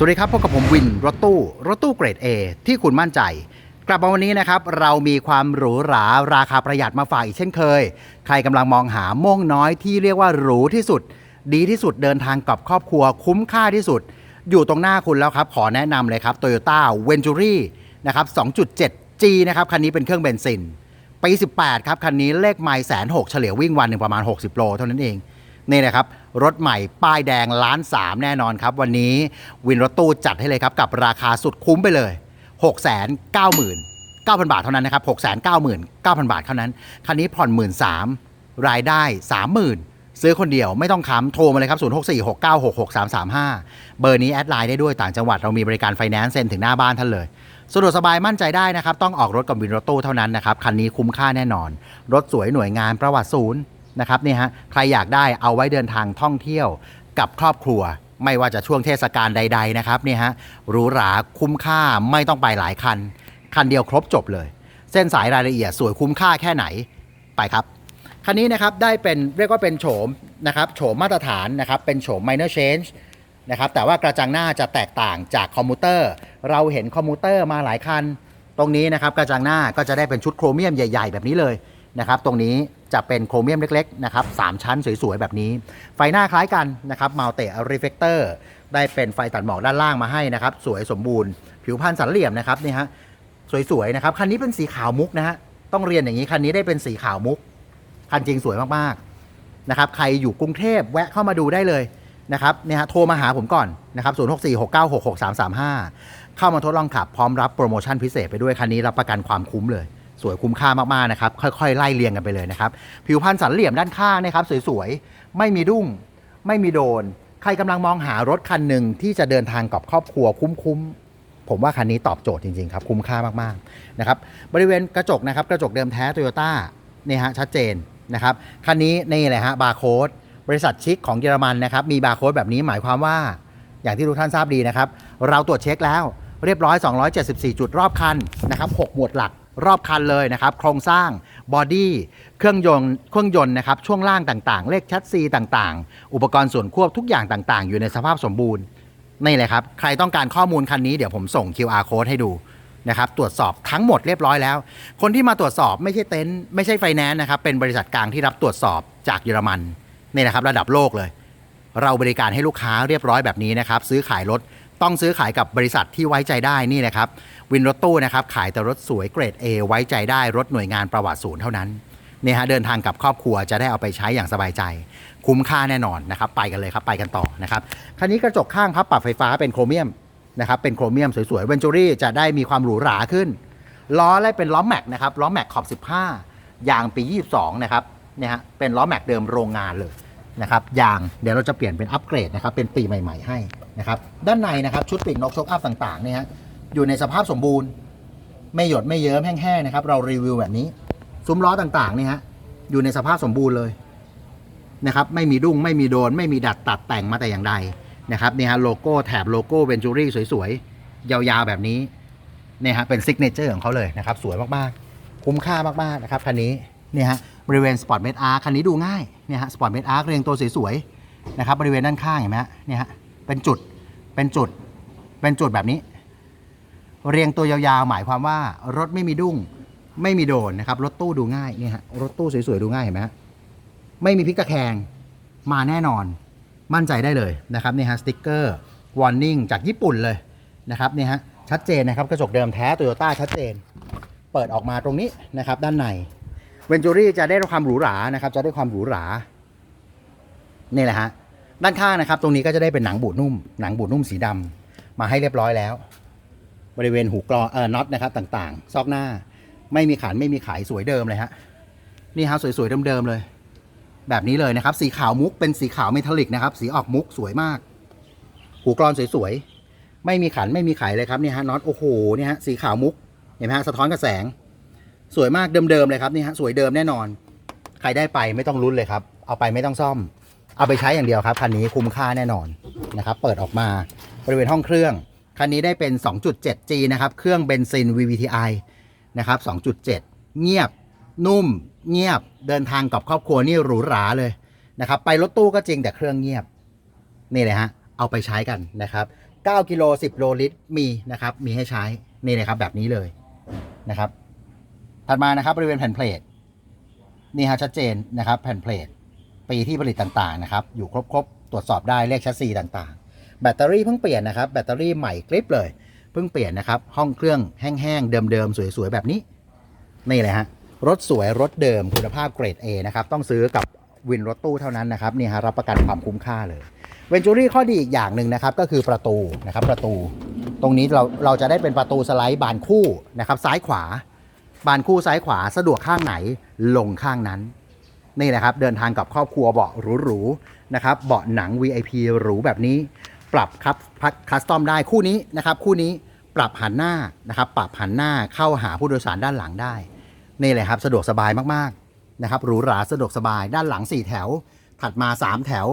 สวัสดีครับพบกับผมวินรถตู้รถตู้เกรด A ที่คุณมั่นใจ กลับมาวันนี้นะครับ เรามีความหรูหราราคาประหยัดมาฝากอีกเช่นเคย ใครกำลังมองหาโม่งน้อยที่เรียกว่าหรูที่สุด ดีที่สุดเดินทางกับครอบครัวคุ้มค่าที่สุด อยู่ตรงหน้าคุณแล้วครับ ขอแนะนำเลยครับ Toyota Venturi นะครับ 2.7G นะครับคันนี้เป็นเครื่องเบนซินปี 18 ครับคันนี้เลขไมล์แสนหกเฉลี่ยวิ่งวันหนึ่งประมาณ 60 โลเท่านั้นเอง นี่นะครับ รถใหม่ป้ายแดงล้านสามแน่นอนครับ วันนี้วินรถตู้จัดให้เลยครับ กับราคาสุดคุ้มไปเลย 6 9 9 0 0 0 9,000 บาทเท่านั้นนะครับ6 9 9 9 0 0 0 บาทเท่านั้น คันนี้ผ่อน 1 3ื่นรายได้ 30,000 ซื้อคนเดียวไม่ต้องค้ำโทรมาเลยครับ 0 6 4 6 9 6 6 3 3 5 เบอร์นี้แอดไลน์ได้ด้วยต่างจังหวัดเรามีบริการไฟแนนซ์เซ็นถึงหน้าบ้านท่านเลย สะดวกสบายมั่นใจได้นะครับ ต้องออกรถกับวินรถตู้เท่านั้นนะครับ คันนี้คุ้มค่าแน่นอน รถสวยหน่วยงานประวัติศูนย์ นะครับนี่ฮะใครอยากได้เอาไว้เดินทางท่องเที่ยวกับครอบครัว ไม่ว่าจะช่วงเทศกาลใด ๆ นะครับนี่ฮะหรูหราคุ้มค่าไม่ต้องไปหลายคัน คันเดียวครบจบเลย เส้นสายรายละเอียดสวยคุ้มค่าแค่ไหนไปครับคันนี้นะครับได้เป็นเรียกว่าเป็นโฉมนะครับโฉมมาตรฐานนะครับเป็นโฉม minor change นะครับแต่ว่ากระจังหน้าจะแตกต่างจากคอมพิวเตอร์ เราเห็นคอมพิวเตอร์มาหลายคัน ตรงนี้นะครับกระจังหน้าก็จะได้เป็นชุดโครเมียมใหญ่ ๆ แบบนี้เลยนะครับตรงนี้ จะเป็นโครเมียมเล็กๆนะครับสามชั้นสวยๆ แบบนี้ ไฟหน้าคล้ายกันนะครับมัลเต r รีเฟกเตอร์ได้เป็นไฟตัดหมอกด้านล่างมาให้นะครับ สวยสมบูรณ์ ผิวพรรณสันเหลี่ยมนะครับนี่ฮะสวยๆนะครับคันนี้เป็นสีขาวมุกนะฮะต้องเรียนอย่างนี้คันนี้ได้เป็นสีขาวมุก คันจริงสวยมากๆนะครับใครอยู่กรุงเทพแวะเข้ามาดูได้เลยนะครับเนี่ยฮะโทรมาหาผมก่อนนะครับ0 6 4 6 9 6 6 3 3 5 เข้ามาทดลองขับพร้อมรับโปรโมชั่นพิเศษไปด้วยคันนี้รับประกันความคุ้มเลย สวยคุ้มค่ามากๆนะครับค่อยๆ ไล่เรียงกันไปเลยนะครับผิวพรรณสันเหลี่ยมด้านข้างนะครับสวยๆ ไม่มีดุ้ง ไม่มีโดน ใครกำลังมองหารถคันหนึ่งที่จะเดินทางกับครอบครัวคุ้มๆ ผมว่าคันนี้ตอบโจทย์จริงๆครับคุ้มค่ามากๆนะครับบริเวณกระจกนะครับกระจกเดิมแท้โตโยต้าเนี่ยฮะชัดเจนนะครับคันนี้นี่เลยฮะบาร์โค้ดบริษัทชิคของเยอรมันนะครับมีบาร์โค้ดแบบนี้หมายความว่าอย่างที่ทุกท่านทราบดีนะครับ เราตรวจเช็คแล้วเรียบร้อย 274 จุดรอบคันนะครับ 6 หมวดหลัก รอบคันเลยนะครับ โครงสร้างบอดี้เครื่องยนต์เครื่องยนต์นะครับช่วงล่างต่างๆ เลขแชสซีต่างๆ อุปกรณ์ส่วนควบทุกอย่างต่างๆ อยู่ในสภาพสมบูรณ์นี่เลยครับ ใครต้องการข้อมูลคันนี้เดี๋ยวผมส่ง QR code ให้ดูนะครับตรวจสอบทั้งหมดเรียบร้อยแล้ว คนที่มาตรวจสอบไม่ใช่เต็นท์ไม่ใช่ไฟแนนซ์นะครับเป็นบริษัทกลางที่รับตรวจสอบจากเยอรมันนี่นะครับระดับโลกเลย เราบริการให้ลูกค้าเรียบร้อยแบบนี้นะครับซื้อขายรถ ต้องซื้อขายกับบริษัทที่ไว้ใจได้นี่นะครับวินรถตู้นะครับขายแต่รถสวยเกรด A ไว้ใจได้รถหน่วยงานประวัติศูนย์เท่านั้นเนี่ยฮะเดินทางกับครอบครัวจะได้เอาไปใช้อย่างสบายใจ คุ้มค่าแน่นอนนะครับ ไปกันเลยครับไปกันต่อนะครับคันนี้กระจกข้างพับปรับไฟฟ้าเป็นโครเมียมนะครับเป็นโครเมียมสวยๆเวนจูรี่จะได้มีความหรูหราขึ้น ล้อและเป็นล้อแม็กนะครับล้อแม็กขอบ 15 ยางปี 22 นะครับเนี่ยฮะเป็นล้อแม็กเดิมโรงงานเลยนะครับยางเดี๋ยวเราจะเปลี่ยนเป็นอัปเกรดนะครับเป็นปีใหม่ ๆ ให้ นะครับด้านในนะครับชุดปีกนกชกอัพต่างๆเนี่ยฮะอยู่ในสภาพสมบูรณ์ ไม่หยดไม่เยิ้มแห้งๆนะครับเรารีวิวแบบนี้ซุ้มล้อต่างๆเนี่ยฮะอยู่ในสภาพสมบูรณ์เลยนะครับไม่มีดุ้งไม่มีโดน ไม่มีดัดตัดแต่งมาแต่อย่างใดนะครับเนี่ยฮะโลโก้แถบโลโก้เวนจูรี่สวยๆ ยาวๆ แบบนี้เนี่ยฮะเป็นซิกเนเจอร์ของเขาเลยนะครับ สวยมากๆ คุ้มค่ามากๆนะครับคันนี้เนี่ยฮะบริเวณสปอร์ตเมดอาร์คันนี้ดูง่ายเนี่ยฮะสปอร์ตเมดอาร์เรียงตัวสวยๆนะครับบริเวณด้านข้างเห็นไหมฮะเนี่ยฮะ เป็นจุดเป็นจุดเป็นจุดแบบนี้ เรียงตัวยาวๆ หมายความว่ารถไม่มีดุ้งไม่มีโดนนะครับ รถตู้ดูง่ายเนี่ยฮะรถตู้สวยๆดูง่ายเห็นไหมฮะไม่มีพลิกตะแคงมาแน่นอน มั่นใจได้เลยนะครับเนี่ยฮะสติ๊กเกอร์วอร์นิ่งจากญี่ปุ่นเลยนะครับเนี่ยฮะชัดเจนนะครับกระจกเดิมแท้โตโยต้าชัดเจน เปิดออกมาตรงนี้นะครับ ด้านในเวนจูรี่จะได้ความหรูหรานะครับ จะได้ความหรูหรานี่แหละฮะ ด้านข้างนะครับ ตรงนี้ก็จะได้เป็นหนังบูดนุ่ม หนังบูดนุ่มสีดำมาให้เรียบร้อยแล้ว บริเวณหูกรอเออน็อตนะครับต่างๆ ซอกหน้า ไม่มีขันไม่มีขายสวยเดิมเลยฮะนี่ฮะสวยๆเดิมๆเลย แบบนี้เลยนะครับ สีขาวมุกเป็นสีขาวเมทัลลิกนะครับ สีออกมุกสวยมาก หูกรอนสวยๆไม่มีขันไม่มีไขเลยครับนี่ฮะน็อตโอ้โหนี่ฮะสีขาวมุกเห็นไหมฮะสะท้อนกับแสง สวยมากเดิมๆเลยครับนี่ฮะสวยเดิมแน่นอน ใครได้ไปไม่ต้องลุ้นเลยครับ เอาไปไม่ต้องซ่อม เอาไปใช้อย่างเดียวครับ คันนี้คุ้มค่าแน่นอนนะครับ เปิดออกมาบริเวณห้องเครื่อง คันนี้ได้เป็น 2.7G นะครับ เครื่องเบนซิน VVTi นะครับ 2.7 เงียบ นุ่ม เงียบ เดินทางกับครอบครัวนี่หรูหราเลยนะครับ ไปรถตู้ก็จริงแต่เครื่องเงียบ นี่เลยฮะ เอาไปใช้กันนะครับ 9 กิโล 10 โลลิตร มีนะครับ มีให้ใช้ นี่เลยครับแบบนี้เลยนะครับ ถัดมานะครับบริเวณแผ่นเพลทนี่ฮะชัดเจนนะครับแผ่นเพลท ปีที่ผลิตต่างๆนะครับอยู่ครบๆ ตรวจสอบได้เลขแชัสซีต่างๆ แบตเตอรี่เพิ่งเปลี่ยนนะครับแบตเตอรี่ใหม่กริปเลยเพิ่งเปลี่ยนนะครับห้องเครื่องแห้งๆเดิมๆสวยๆแบบนี้นี่เลยฮะรถสวยรถเดิมคุณภาพเกรด A นะครับต้องซื้อกับวินรถตู้เท่านั้นนะครับนี่ฮะรับประกันความคุ้มค่าเลยเวนจูรี่ข้อดีอีกอย่างหนึ่งนะครับก็คือประตูนะครับประตู ตรงนี้เราเราจะได้เป็นประตูสไลด์บานคู่นะครับซ้ายขวา บานคู่ซ้ายขวาสะดวกข้างไหนลงข้างนั้น นี่นะครับเดินทางกับครอบครัวเบาะหรูๆนะครับเบาะหนัง VIP หรูแบบนี้ ปรับครับคัสตอมได้คู่นี้นะครับคู่นี้ปรับหันหน้านะครับปรับหันหน้าเข้าหาผู้โดยสารด้านหลังได้นี่เลยครับสะดวกสบายมากๆนะครับหรูหราสะดวกสบายด้านหลัง 4 แถว ถัดมา 3 แถว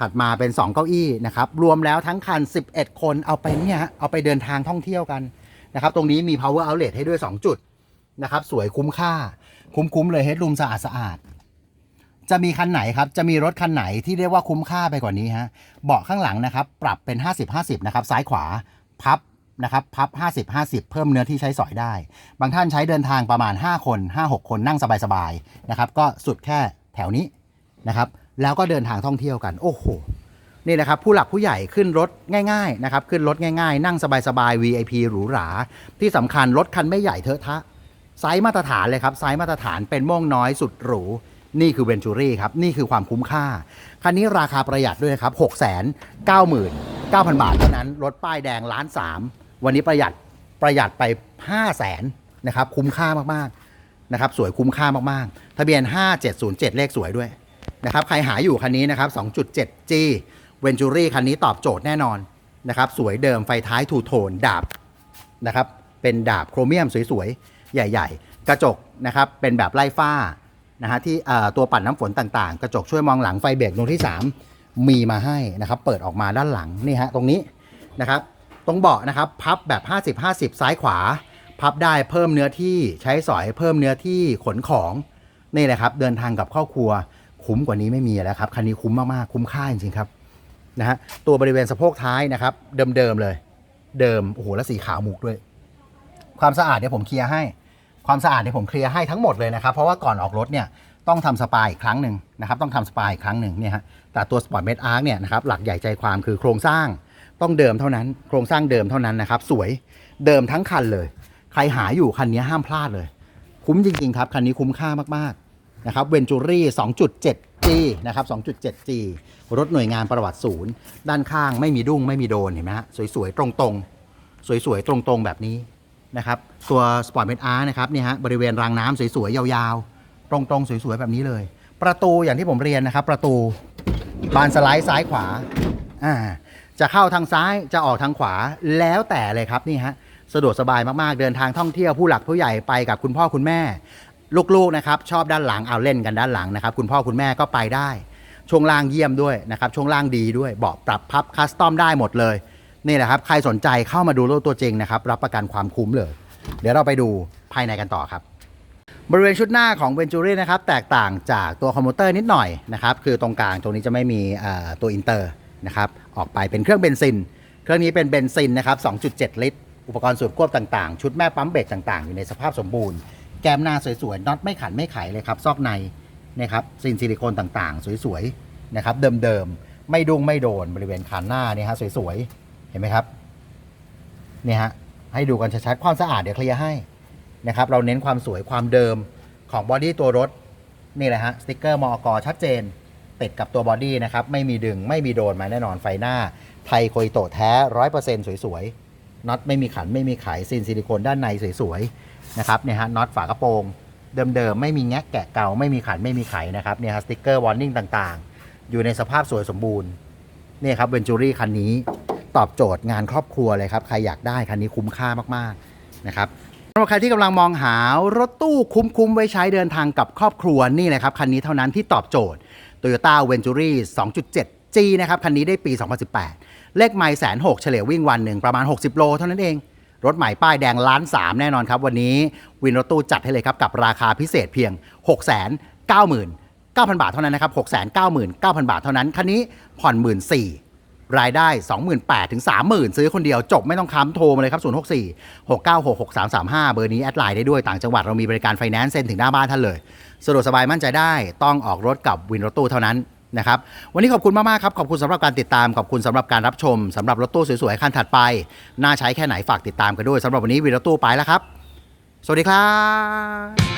ถัดมาเป็น 2 เก้าอี้นะครับรวมแล้วทั้งคัน 11 คนเอาไปเนี่ยฮะเอาไปเดินทางท่องเที่ยวกันนะครับตรงนี้มี power outlet ให้ด้วย 2 จุดนะครับสวยคุ้มค่า คุ้มๆเลยเฮดรูมสะอาดสะอาด จะมีคันไหนครับ จะมีรถคันไหนที่เรียกว่าคุ้มค่าไปกว่านี้ฮะ เบาะข้างหลังนะครับ ปรับเป็น 50-50 นะครับ ซ้ายขวา พับนะครับ พับ 50-50 เพิ่มเนื้อที่ใช้สอยได้ บางท่านใช้เดินทางประมาณ 5 คน 5-6 คนนั่งสบายๆ นะครับ ก็สุดแค่แถวนี้นะครับ แล้วก็เดินทางท่องเที่ยวกัน โอ้โห นี่นะครับ ผู้หลักผู้ใหญ่ขึ้นรถง่ายๆ นะครับ ขึ้นรถง่ายๆ นั่งสบายๆ VIP หรูหรา ที่สำคัญรถคันไม่ใหญ่เทอะทะไซส์มาตรฐานเลยครับ ไซส์มาตรฐานเป็นโม่งน้อยสุดหรู นี่คือเวนจูรี่ครับ นี่คือความคุ้มค่า คันนี้ราคาประหยัดด้วยนะครับ 6 9 9 0 0 0 บาทเท่านั้น รถป้ายแดงล้านสามวันนี้ประหยัดประหยัดไป 5 0 0แสนนะครับ คุ้มค่ามากๆนะครับ สวยคุ้มค่ามากๆ ทะเบียน 5707 เลขสวยด้วยนะครับ ใครหาอยู่คันนี้นะครับ 2.7G เวนจูรี่คันนี้ตอบโจทย์แน่นอนนะครับ สวยเดิมไฟท้ายทูโทนดาบนะครับ เป็นดาบโครเมียมสวยๆ ใหญ่ ๆ กระจกนะครับ เป็นแบบไล่ฝ้า นะฮะที่ตัวปัดน้ำฝนต่างๆ กระจกช่วยมองหลังไฟเบรกดวงที่ 3 มีมาให้นะครับ เปิดออกมาด้านหลังนี่ฮะตรงนี้นะครับ ตรงเบาะนะครับ พับแบบ 50-50 ซ้ายขวา พับได้เพิ่มเนื้อที่ใช้สอยเพิ่มเนื้อที่ขนของนี่แหละครับ เดินทางกับครอบครัวคุ้มกว่านี้ไม่มีแล้วครับคันนี้คุ้มมากๆคุ้มค่าจริงๆครับนะฮะตัวบริเวณสะโพกท้ายนะครับ เดิมๆเลย เดิมโอ้โหแล้วสีขาวหมุกด้วย ความสะอาดเดี๋ยวผมเคลียร์ให้ ความสะอาดเดี๋ยผมเคลียร์ให้ทั้งหมดเลยนะครับ เพราะว่าก่อนออกรถเนี่ยต้องทำสปาอีกครั้งหนึ่งนะครับต้องทำสปาอีกครั้งหนึ่งเนี่ยฮะแต่ตัว Sport Med Arc เนี่ยนะครับหลักใหญ่ใจความคือโครงสร้างต้องเดิมเท่านั้น โครงสร้างเดิมเท่านั้นนะครับสวยเดิมทั้งคันเลย ใครหาอยู่คันนี้ห้ามพลาดเลย คุ้มจริง ๆ ครับ คันนี้คุ้มค่ามากๆนะครับเวนจูรี่ 2.7G นะครับ 2.7G รถหน่วยงานประวัติศูนย์ ด้านข้างไม่มีดุ้งไม่มีโดนเห็นไหมฮะสวยๆตรงๆ สวยๆตรงๆแบบนี้ นะครับ ตัว Sport Med Arc นะครับเนี่ยฮะบริเวณรางน้ำสวยๆ ยาวๆ ตรงๆ สวยๆ แบบนี้เลย ประตูอย่างที่ผมเรียนนะครับ ประตูบานสไลด์ซ้ายขวาอ่าจะเข้าทางซ้ายจะออกทางขวาแล้วแต่เลยครับนี่ฮะสะดวกสบายมากๆ เดินทางท่องเที่ยวผู้หลักผู้ใหญ่ไปกับคุณพ่อคุณแม่ ลูกๆนะครับชอบด้านหลังเอาเล่นกันด้านหลังนะครับ คุณพ่อคุณแม่ก็ไปได้ ช่วงล่างเยี่ยมด้วยนะครับช่วงล่างดีด้วยเบาะปรับพับคัสตอมได้หมดเลย นี่แหละครับ ใครสนใจเข้ามาดูรถตัวจริงนะครับ รับประกันความคุ้มเลย เดี๋ยวเราไปดูภายในกันต่อครับ บริเวณชุดหน้าของ v e n t u r i นะครับ แตกต่างจากตัวคอมพิวเตอร์นิดหน่อยนะครับ คือตรงกลางตรงนี้จะไม่มีตัวอินเตอร์นะครับ ออกไปเป็นเครื่องเบนซิน เครื่องนี้เป็นเบนซินนะครับ 2.7 ลิตร อุปกรณ์สูตรควบต่างๆ ชุดแม่ปั๊มเบรกต่างๆ อยู่ในสภาพสมบูรณ์ แกมหน้าสวยๆ น็อตไม่ขันไม่ไขเลยครับ ซอกในนะครับซินซิลิโคนต่างๆ สวยๆ นะครับ เดิมๆ ไม่ดุ้งไม่โดนบริเวณคานหน้านี่ฮะสวยๆ เห็นไหมครับเนี่ยฮะให้ดูกันชัดๆความสะอาดเดี๋ยวเคลียร์ให้นะครับ เราเน้นความสวยความเดิมของบอดี้ตัวรถนี่แหละฮะสติกเกอร์มอกชัดเจน ติดกับตัวบอดี้นะครับ ไม่มีดึงไม่มีโดนมาแน่นอนไฟหน้า ไทยโคยโตแท้ร้อยเปอร์เซ็นต์สวยๆน็อตไม่มีขันไม่มีไขซินซิลิโคนด้านในสวยๆนะครับเนี่ยฮะน็อตฝากระโปรงเดิมๆไม่มีแงะแกะเก่าไม่มีขันไม่มีไขนะครับเนี่ยฮะสติกเกอร์วอร์นิ่งต่างๆ อยู่ในสภาพสวยสมบูรณ์เนี่ยครับเวนจูรี่คันนี้ ตอบโจทย์งานครอบครัวเลยครับ ใครอยากได้คันนี้คุ้มค่ามากๆนะครับสำหรับใครที่กำลังมองหารถตู้คุ้มๆ ไว้ใช้เดินทางกับครอบครัวนี่แหละครับ คันนี้เท่านั้นที่ตอบโจทย์ Toyota Venturi 2.7G นะครับ คันนี้ได้ปี 2018 เลขไมล์แสนหกเฉลี่ยวิ่งวันหนึ่งประมาณ 60 โลเท่านั้นเอง รถใหม่ป้ายแดงล้านสามแน่นอนครับ วันนี้วินรถตู้จัดให้เลยครับ กับราคาพิเศษเพียง 6 9 9 9 0 0 0 บาทเท่านั้นนะครับ 6 9 9 9 0 0 0บาทเท่านั้น คันนี้ผ่อน 1 4 0 0 รายได้ 28,000ถึง30,000 ซื้อคนเดียวจบไม่ต้องค้ำโทรมาเลยครับ 064 696 6335 เบอร์นี้แอดไลน์ได้ด้วยต่างจังหวัดเรามีบริการไฟแนนซ์เซ็นถึงหน้าบ้านท่านเลยสะดวกสบายมั่นใจได้ต้องออกรถกับวินรถตู้เท่านั้นนะครับวันนี้ขอบคุณมาก ๆ ครับ ขอบคุณสำหรับการติดตาม ขอบคุณสำหรับการรับชมสำหรับรถตู้สวย ๆ คันถัดไป น่าใช้แค่ไหนฝากติดตามกันด้วยสำหรับวันนี้วินรถตู้ไปแล้วครับ สวัสดีครับ